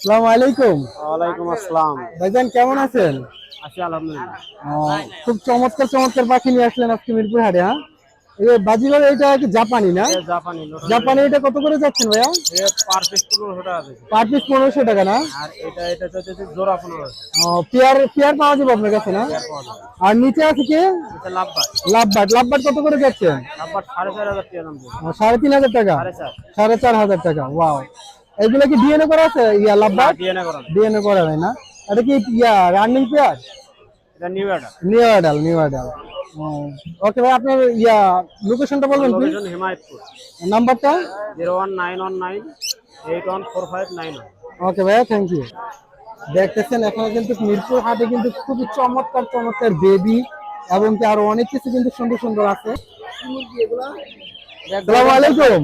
সালাম আলাইকুম। ওয়ালাইকুম আসসালাম। ভাইজান কেমন আছেন? আছি আলহামদুলিল্লাহ। খুব চমৎকার চমৎকার পাখি নিয়ে আসলেন আজকে মিরপুর হাটে হ্যাঁ? এই বাজিগর এটা কি জাপানি না? জাপানি জাপানি এটা কত করে যাচ্ছেন ভাইয়া? পার পিস টাকা পার পিস পনেরোশো টাকা না? আর এটা এটা হচ্ছে জোড়া পনেরো ও, পেয়ার পেয়ার পাওয়া যাবে আপনার কাছে না? আর নিচে আছে কি? এটা লাভবার। লাভবাট লাভবাট কত করে টাকা দাম সাড়ে তিন হাজার টাকা? সাড়ে চার হাজার টাকা ওয়াও। এগুলো কি ডিএনএ করা আছে? ইয়া লাভবাট ডিএনএ করানো ডিএনএ করা হয় না? এটা কি ইয়া রানিং পেয়ার? এটা নিউ এটা new adult new adult okay ভাই আপনার ইয়া লোকেশনটা বলবেন প্লিজ লোকেশন হিমায়তপুর। নাম্বারটা? Zero one nine one nine eight one four five nine one. Okay ভাই থ্যাংক ইউ দেখতেছেন এখানে কিন্তু মিরপুর হাটে কিন্তু খুবই চমৎকার চমৎকার বেবি এবং কি আরও অনেক কিছু কিন্তু সুন্দর সুন্দর আছে। আসসালামু আলাইকুম।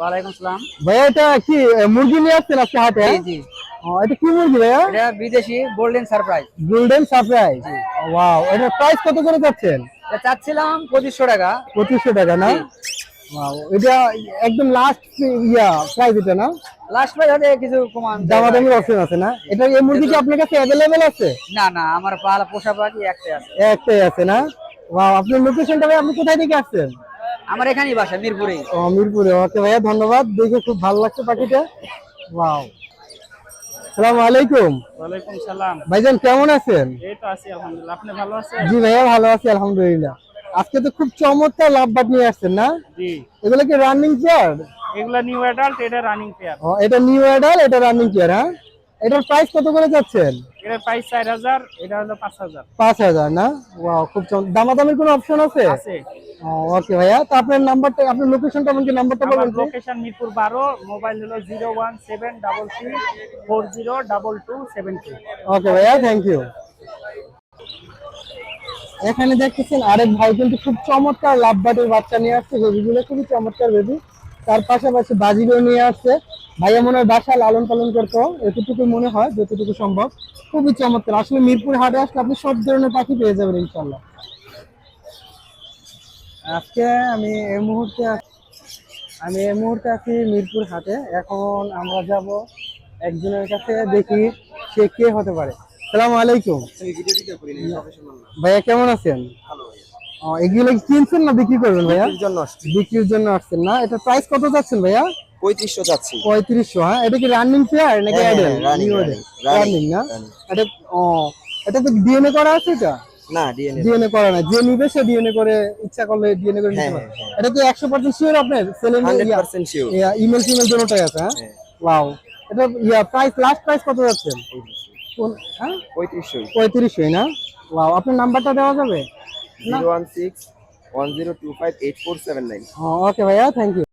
ওয়ালাইকুম সালাম ভাইয়া এটা কি মুরগি নিয়ে আসছেন আজকে হাটে? জি এটা কি মুরগি ভাইয়া? এটা বিদেশি golden surprise golden surprise wow এটার প্রাইস কত করে এটা চাচ্ছিলাম পঁচিশশো টাকা। পঁচিশশো টাকা না? ওয়াও এটা একদম লাস্ট ইয়া প্রাইস এটা না? লাস্ট প্রাইস হলে কিছু কমান দামাদামির অপশন আছে না? এটা এই মুরগি কি আপনার কাছে অ্যাভেলেবেল আছে? না না আমার পালা পোষা পাখি একটাই আছে। একটাই আছে না? ওয়াও আপনার লোকেশনটা ভাই আপনি কোথায় থেকে আসছেন? আমার এখানেই বাসা মিরপুরে। ও মিরপুরে। ওকে ভাইয়া ধন্যবাদ। দেখে খুব ভালো লাগছে পাখিটা। ওয়াও। আসসালামু আলাইকুম। ওয়ালাইকুম সালাম। ভাইজান কেমন আছেন? এই তো আছি আলহামদুলিল্লাহ। আপনি ভালো আছেন? জি ভাইয়া ভালো আছি আলহামদুলিল্লাহ। আজকে তো খুব চমৎকার লাভবাট নিয়ে আসছেন না? জি। এগুলো কি রানিং চেয়ার এগুলা নিউ অ্যাডাল্ট এটা রানিং পেয়ার ও এটা নিউ অ্যাডাল এটা রানিং চেয়ার হ্যাঁ? এটার প্রাইস কত করে যাচ্ছেন? এটা প্রাইস চার হাজার এটা হলো পাঁচ হাজার। না? ওয়াও খুব দামাদামির কোনো অপশন আছে? আছে। ওকে ভাইয়া। তো আপনার নাম্বারটা আপনার লোকেশনটা এমনকি নাম্বারটা বলবেন লোকেশন মিরপুর বারো মোবাইল হলো zero one seven double three four zero double two seven two okay ভাইয়া থ্যাংক ইউ এখানে দেখতেছেন আরেক ভাই কিন্তু খুব চমৎকার লাভবাটের বাচ্চা নিয়ে আসছে বেবিগুলো খুবই চমৎকার বেবি তার পাশাপাশি বাজিগুলো নিয়ে আসছে। ভাইয়া মনে হয় বাসা লালন পালন করতো এতটুকু মনে হয়, যতটুকু সম্ভব। খুবই চমৎকার। আসলে মিরপুর হাটে আসলে আপনি সব ধরনের পাখি পেয়ে যাবেন ইনশাল্লাহ। আজকে আমি এই মুহূর্তে আমি এই মুহূর্তে আছি মিরপুর হাটে। এখন আমরা যাব একজনের কাছে, দেখি সে কে হতে পারে। সালাম আলাইকুম। ভাইয়া, কেমন আছেন? এগুলো কিনছেন না বিক্রি করবেন ভাইয়া? জন্য বিক্রির জন্য আসছেন না। এটা প্রাইস কত যাচ্ছেন ভাইয়া? পঁয়ত্রিশশো যাচ্ছি। পঁয়ত্রিশশো হ্যাঁ? এটা কি রানিং পেয়ার নাকি হ্যাঁ, অ্যাডেল হ্যাঁ, রানিং না? এটা ও এটা তো ডিএনএ করা আছে এটা? না ডিএনএ ডিএনএ করা না। যে নিবে সে ডিএনএ করে ইচ্ছা করলে ডিএনএ করে নিতে হ্যাঁ, পারে। হ্যাঁ, এটা শিওর আপনার? শিওর ইমেল ফিমেল দুটোটাই আছে হ্যাঁ? হ্যাঁ। ওয়াও এটা ইয়া প্রাইস লাস্ট প্রাইস কত যাচ্ছে? কোন হ্যাঁ? পঁয়ত্রিশশো পঁয়ত্রিশশোই না? ওয়াও আপনার নাম্বারটা দেওয়া যাবে? Zero one six one zero two five eight four seven nine okay ভাইয়া থ্যাংক ইউ